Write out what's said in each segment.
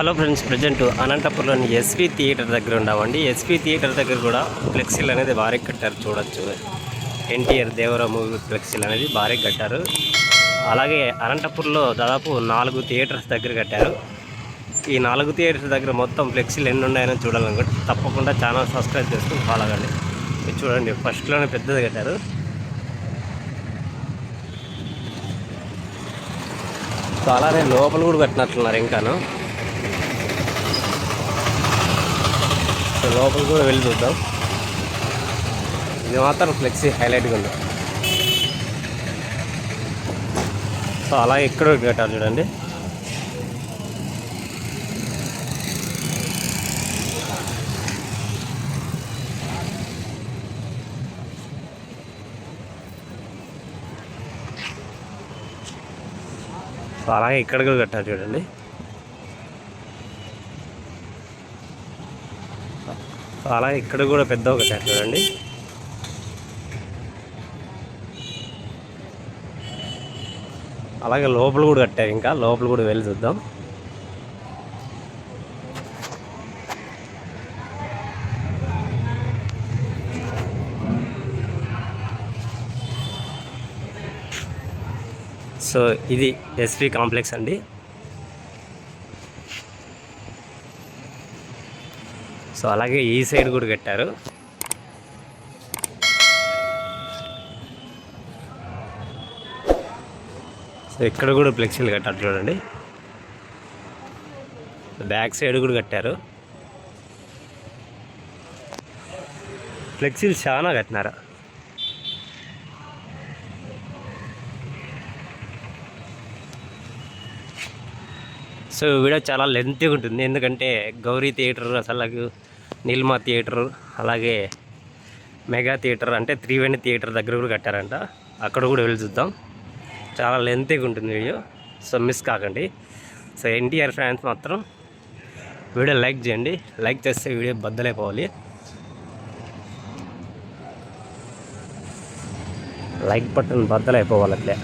Hello friends present అనంతపురంలోని SV theatre దగ్గర ఉన్నామండి. ఎస్వి థియేటర్ దగ్గర కూడా ఫ్లెక్సీలు అనేది భారీ కట్టారు చూడొచ్చు. ఎన్టీఆర్ దేవరా మూవీ ఫ్లెక్సీలు అనేది భారీ కట్టారు. అలాగే అనంతపురంలో దాదాపు నాలుగు థియేటర్స్ దగ్గర కట్టారు. ఈ నాలుగు థియేటర్స్ దగ్గర మొత్తం ఫ్లెక్సీలు ఎన్ని ఉన్నాయని చూడాలనుకుంటే తప్పకుండా ఛానల్ సబ్స్క్రైబ్ చేసుకుని ఫాలో అవ్వండి ఇది చూడండి ఫస్ట్లోనే పెద్దది కట్టారు. చాలానే అలానే లోపల కూడా కట్టినట్లున్నారు ఇంకాను. సో లోపల కూడా వెళ్ళి చూద్దాం. ఇది మాత్రం ఫ్లెక్సీ హైలైట్గా ఉంది. సో అలా ఇక్కడ కట్టారు చూడండి. సో అలాగే ఇక్కడ కూడా కట్టారు చూడండి. సో అలాగే ఇక్కడ కూడా పెద్ద కట్టారు చూడండి. అలాగే లోపల కూడా కట్టారు ఇంకా. లోపల కూడా వెళ్ళి చూద్దాం. సో ఇది ఎస్పీ కాంప్లెక్స్ అండి. సో అలాగే ఈ సైడ్ కూడా కట్టారు. సో ఇక్కడ కూడా ఫ్లెక్సీలు కట్టారు చూడండి. బ్యాక్ సైడ్ కూడా కట్టారు. ఫ్లెక్సీలు చాలా కట్టినారు. సో వీడియో చాలా లెంతీగా ఉంటుంది. ఎందుకంటే గౌరీ థియేటర్ అసలు నీల్మా థియేటర్ అలాగే మెగా థియేటర్ అంటే త్రివేణి థియేటర్ దగ్గర కూడా కట్టారంట. అక్కడ కూడా వెళ్ళి చూద్దాం. చాలా లెంతీగా ఉంటుంది వీడియో. సో మిస్ కాకండి. సో ఎన్టీఆర్ ఫ్యాన్స్ మాత్రం వీడియో లైక్ చేయండి. లైక్ చేస్తే వీడియో బద్దలైపోవాలి. లైక్ బటన్ బద్దలైపోవాలి అట్లే.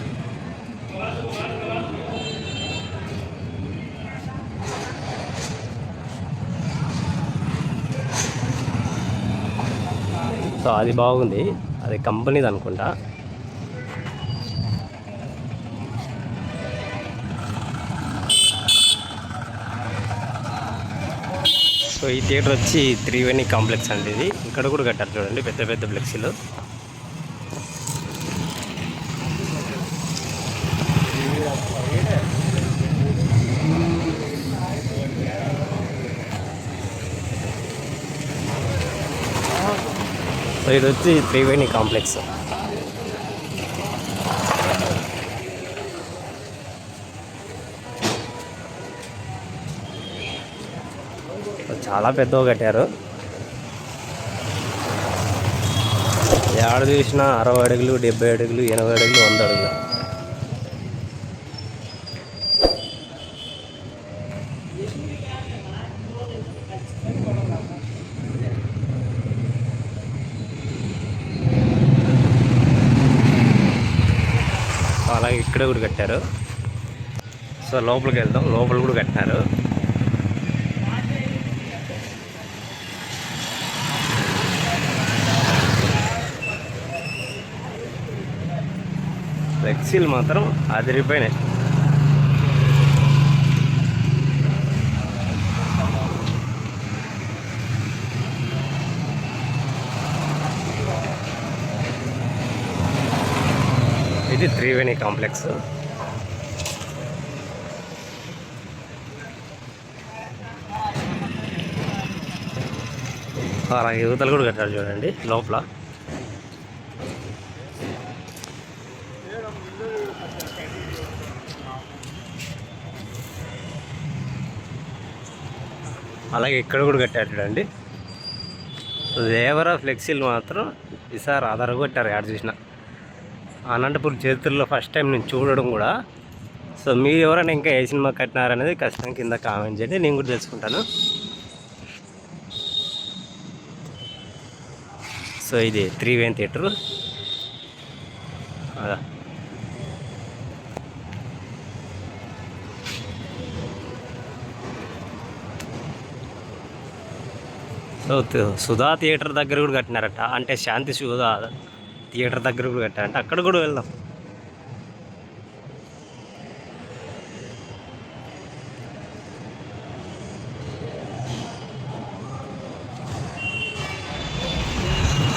సో అది బాగుంది. అది కంపెనీది అనుకుంటా. సో ఈ థియేటర్ వచ్చి త్రివేణి కాంప్లెక్స్ అండి ఇది. ఇక్కడ కూడా కట్టారు చూడండి పెద్ద పెద్ద ఫ్లెక్సీలు. ఇది వచ్చి త్రివేణి కాంప్లెక్స్. చాలా పెద్దగా కట్టారు. ఏడ చూసినా అరవై అడుగులు డెబ్బై అడుగులు ఎనభై అడుగులు వంద అడుగులు అలాగే ఇక్కడ కూడా కట్టారు. సో లోపలికి వెళ్దాం. లోపల కూడా కట్టినారు ఫ్లెక్సీలు మాత్రం అదిరిపోయినాయి. ఇది త్రివేణి కాంప్లెక్స్. అలాగే యువతలు కూడా కట్టారు చూడండి లోపల. అలాగే ఇక్కడ కూడా కట్టారు చూడండి. దేవర ఫ్లెక్సీలు మాత్రం ఈసారి ఆధార కట్టారు యాడ్ చూసినా. అనంతపురం చరిత్రలో ఫస్ట్ టైం నేను చూడడం కూడా. సో మీరు ఎవరైనా ఇంకా ఏ సినిమా కట్టినారనేది ఖచ్చితంగా కింద కామెంట్ చేయండి. నేను కూడా తెలుసుకుంటాను. సో ఇది త్రీ వేన్ థియేటర్ సో సుధా థియేటర్ దగ్గర కూడా కట్టినారట. అంటే శాంతి సుధా థియేటర్ దగ్గర కూడా అంటే అక్కడ కూడా వెళ్దాం.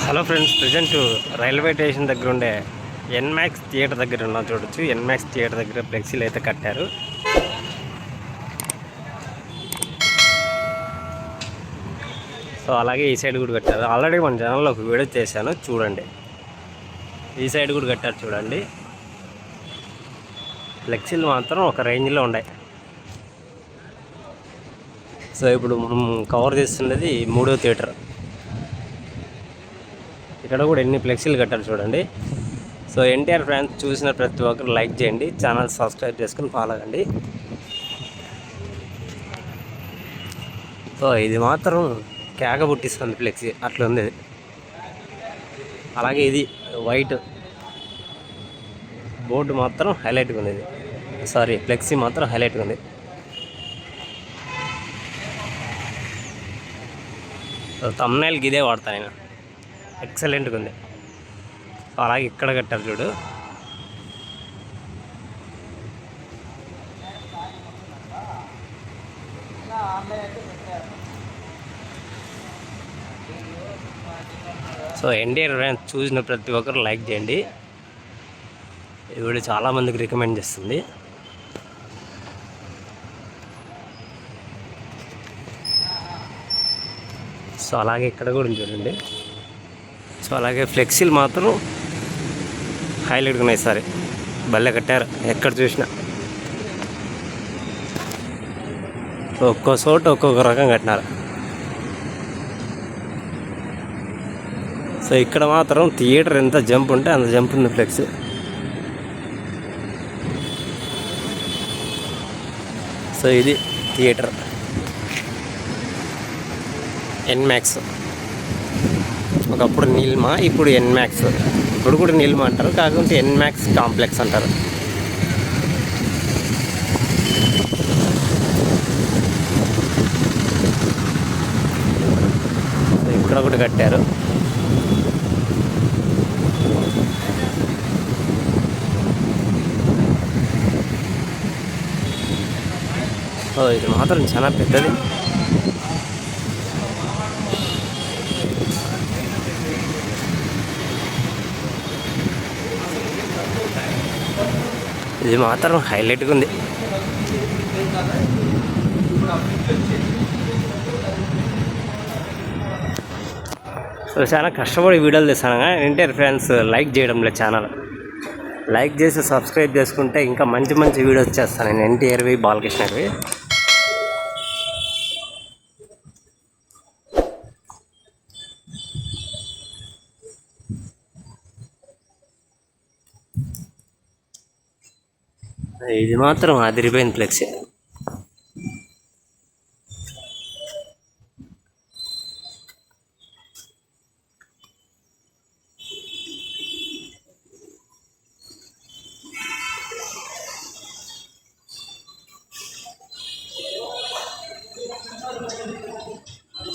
Hello friends present railway station దగ్గర ఉండే ఎన్మాక్స్ థియేటర్ దగ్గర ఉన్నాం చూడొచ్చు. ఎన్మాక్స్ థియేటర్ దగ్గర ఫ్లెక్సీలు అయితే కట్టారు. సో అలాగే ఈ సైడ్ కూడా కట్టారు. ఆల్రెడీ మన ఛానల్లో ఒక వీడియో చేశాను. చూడండి. ఈ సైడ్ కూడా కట్టారు చూడండి. ఫ్లెక్సీలు మాత్రం ఒక రేంజ్లో ఉన్నాయి. సో ఇప్పుడు మనం కవర్ చేస్తున్నది మూడో థియేటర్. ఇక్కడ కూడా ఎన్ని ఫ్లెక్సీలు కట్టారు చూడండి. సో ఎన్టీఆర్ ఫ్యాన్స్ చూసిన ప్రతి ఒక్కరు లైక్ చేయండి. ఛానల్ సబ్స్క్రైబ్ చేసుకుని ఫాలో అవ్వండి. సో ఇది మాత్రం కేక పుట్టిస్తుంది ఫ్లెక్సీ. అట్లా ఉంది అలాగే ఇది. వైట్ బోర్డు మాత్రం హైలైట్గా ఉంది సారీ ఫ్లెక్సీ మాత్రం హైలైట్గా ఉంది. తమ్నైల్కి ఇదే వాడతాను నేను. ఎక్సలెంట్గా ఉంది. అలాగే ఇక్కడ కట్టారు చూడు. సో ఎన్టీఆర్ ఫ్యాన్స్ చూసిన ప్రతి ఒక్కరు లైక్ చేయండి. ఇది కూడా చాలామందికి రికమెండ్ చేస్తుంది. సో అలాగే ఇక్కడ కూడా చూడండి. సో అలాగే ఫ్లెక్సీలు మాత్రం హైలైట్గా ఉన్నాయి సరే. భలే కట్టారు. ఎక్కడ చూసినా. ఒక్కో చోట ఒక్కొక్క రకం కట్టినారు. సో ఇక్కడ మాత్రం థియేటర్ ఎంత జంప్ ఉంటే అంత జంప్ ఉంది ఫ్లెక్స్. సో ఇది థియేటర్. ఎన్మాక్స్ ఒకప్పుడు నీల్మా ఇప్పుడు ఎన్మాక్స్ ఇప్పుడు కూడా నీల్మా అంటారు కాకుంటే ఎన్మాక్స్ కాంప్లెక్స్ అంటారు. ఇక్కడ ఒకటి కట్టారు. సో ఇది మాత్రం చాలా పెద్దది. ఇది మాత్రం హైలైట్గా ఉంది. సో చాలా కష్టపడి వీడియోలు తీస్తాను ఎన్టీఆర్ ఫ్రెండ్స్ లైక్ చేయడం లేదు ఛానల్ లైక్ చేసి సబ్స్క్రైబ్ చేసుకుంటే ఇంకా మంచి మంచి వీడియోస్ చేస్తాను. నేను ఎన్టీఆర్వి బాలకృష్ణవి ఇది మాత్రం అదిరిపోయింది ఫ్లెక్స్.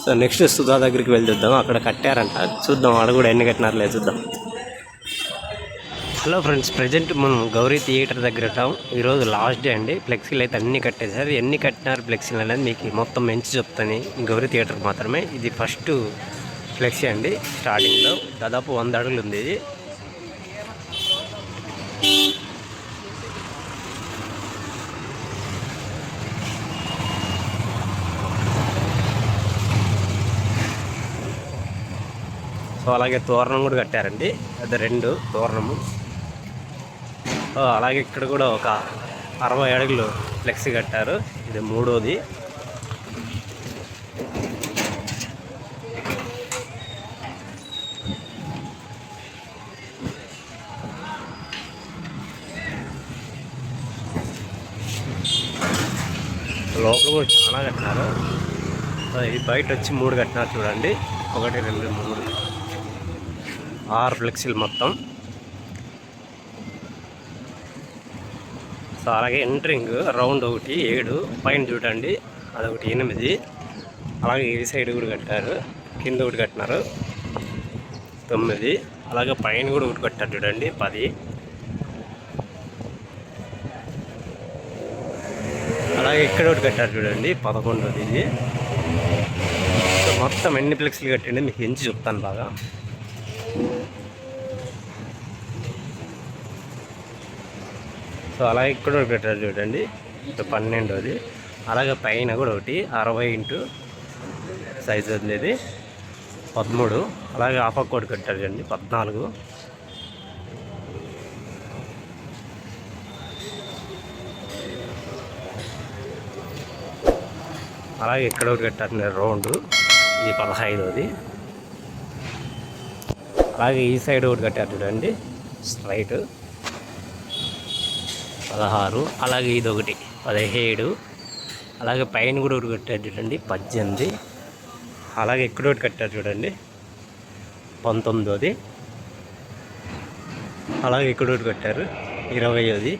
సో నెక్స్ట్ సుధా దగ్గరికి వెళ్తుద్దాం అక్కడ కట్టారంట. చూద్దాం ఆడ కూడా ఎన్ని కట్టినారులే చూద్దాం. హలో ఫ్రెండ్స్ ప్రజెంట్ మనం గౌరీ థియేటర్ దగ్గర ఉంటాం. ఈరోజు లాస్ట్ డే అండి. ఫ్లెక్సీలు అయితే అన్ని కట్టేశారు. ఎన్ని కట్టినారు ఫ్లెక్సీలు అనేది మీకు మొత్తం మంచి చెప్తాను. గౌరీ థియేటర్ మాత్రమే. ఇది ఫస్ట్ ఫ్లెక్సీ అండి స్టార్టింగ్లో. దాదాపు వంద అడుగులు ఉంది ఇది. సో అలాగే తోరణం కూడా కట్టారండి. అది రెండు తోరణము. అలాగే ఇక్కడ కూడా ఒక అరవై అడుగులు ఫ్లెక్సీ కట్టారు. ఇది మూడోది. లోపల కూడా చాలా కట్టినారు ఇది బయట వచ్చి మూడు కట్టినారు చూడండి. ఒకటి రెండు మూడు ఆరు ఫ్లెక్సీలు మొత్తం. సో అలాగే ఎంట్రింగ్ రౌండ్ ఒకటి ఏడు పైన చూడండి అదొకటి ఎనిమిది. అలాగే ఈ సైడ్ కూడా కట్టారు కింద ఒకటి కట్టినారు తొమ్మిది. అలాగే పైన కూడా ఒకటి కట్టారు చూడండి పది. అలాగే ఇక్కడ ఒకటి కట్టారు చూడండి పదకొండోది ఇది. మొత్తం ఎన్ని ఫ్లెక్స్లు కట్టండి మీకు ఎంచి చెప్తాను బాగా. సో అలాగే ఇక్కడ ఒకటి పెట్టారు చూడండి. పన్నెండోది. అలాగే పైన కూడా ఒకటి అరవై ఇంటూ సైజ్ వదిలేది. పదమూడు. అలాగే ఆఫ్ కోడ్ కట్టారు చూడండి పద్నాలుగు. అలాగే ఇక్కడ ఒకటి కట్టారు రౌండ్. ఇది పదహైదోది. అలాగే ఈ సైడ్ ఒకటి కట్టారు చూడండి స్ట్రైట్. పదహారు అలాగే ఇది ఒకటి పదిహేడు అలాగే పైన కూడా ఒకటి కట్టారు చూడండి పద్దెనిమిది అలాగే ఇక్కడ ఒకటి కట్టారు చూడండి పంతొమ్మిదోది అలాగే ఇక్కడ ఒకటి కట్టారు ఇరవైది.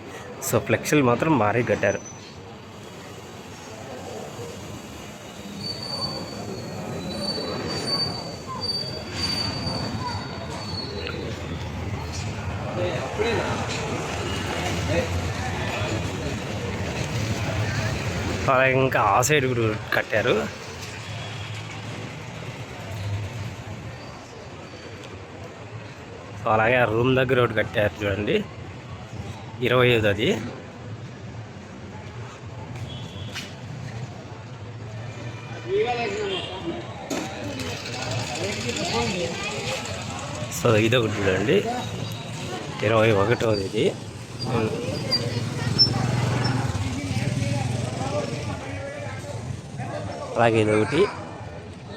సో ఫ్లెక్సీలు మాత్రం మారి కట్టారు. అలాగే ఇంకా ఆ సైడ్ కూడా కట్టారు. సో అలాగే ఆ రూమ్ దగ్గర ఒకటి కట్టారు చూడండి. ఇరవై ఐదు అది. సో ఇది ఒకటి చూడండి. ఇరవై ఒకటోది ఇది. అలాగే ఇది ఒకటి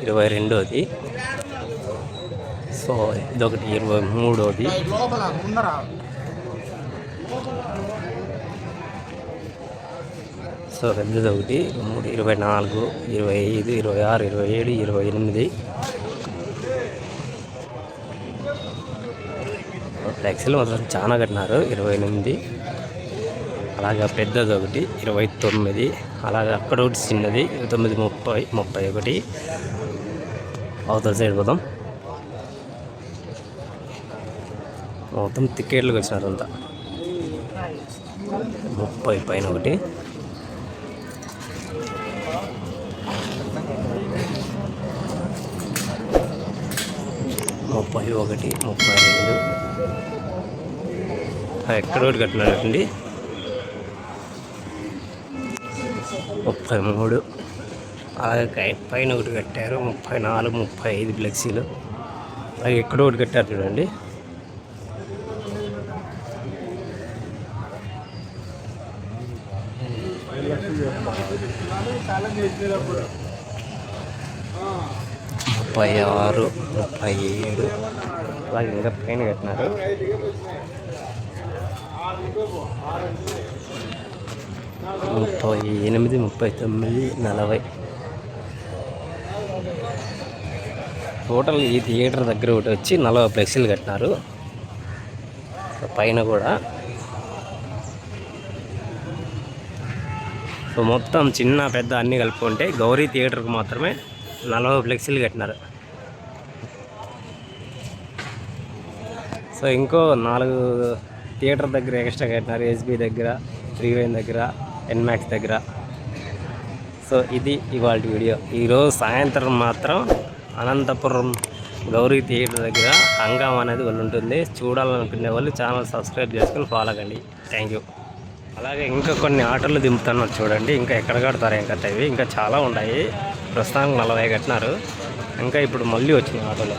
ఇరవై రెండోది. సో ఇదొకటి ఇరవై మూడోది. సో పెద్దది ఒకటి మూడు ఇరవై నాలుగు ఇరవై ఐదు ఇరవై ఆరు ఇరవై ఏడు ఇరవై ఎనిమిది. ఫ్లెక్సీలు మాత్రం చాలా కట్టినారు ఇరవై ఎనిమిది. అలాగే పెద్దది ఒకటి ఇరవై తొమ్మిది. అలాగే అక్కడ ఒకటి చిన్నది తొమ్మిది ముప్పై ముప్పై ఒకటి. అవతల సైడ్ పోదాం. మొత్తం టికెట్లకు వచ్చినారు అంతా. ముప్పై పైన ఒకటి. ముప్పై ఒకటి ముప్పై రెండు. ఎక్కడ ఒకటి కట్టినారండి ముప్పై మూడు. అలాగే పైన ఒకటి కట్టారు. ముప్పై నాలుగు ముప్పై ఐదు ఫ్లెక్సీలు. అలాగే ఎక్కడో ఒకటి కట్టారు చూడండి. ముప్పై ఆరు ముప్పై ఏడు. అలాగే ఇంకా పైన కట్టినారు. ముప్పై ఎనిమిది ముప్పై తొమ్మిది నలభై. టోటల్ ఈ థియేటర్ దగ్గర ఒకటి వచ్చి నలభై ఫ్లెక్సీలు కట్టినారు. పైన కూడా. సో మొత్తం చిన్న పెద్ద అన్నీ కలుపుకుంటే గౌరీ థియేటర్కి మాత్రమే నలభై ఫ్లెక్సీలు కట్టినారు. సో ఇంకో నాలుగు థియేటర్ దగ్గర ఎక్స్ట్రా కట్టినారు. ఎస్బీ దగ్గర త్రీవైన్ దగ్గర. ఎన్మాక్స్ దగ్గర. సో ఇది ఇవాళ వీడియో. ఈరోజు సాయంత్రం మాత్రం అనంతపురం గౌరీ థియేటర్ దగ్గర హంగామా అనేది వాళ్ళు ఉంటుంది. చూడాలనుకునే వాళ్ళు ఛానల్ సబ్స్క్రైబ్ చేసుకుని ఫాలో కండి. థ్యాంక్ యూ అలాగే ఇంకా కొన్ని ఆటోలు దింపుతున్నారు చూడండి. ఇంకా ఎక్కడ కడతారు? ఏం కట్టవి ఇంకా చాలా ఉన్నాయి. ప్రస్తుతానికి నలభై కట్టినారు. ఇంకా ఇప్పుడు మళ్ళీ వచ్చినాయి ఆటోలు.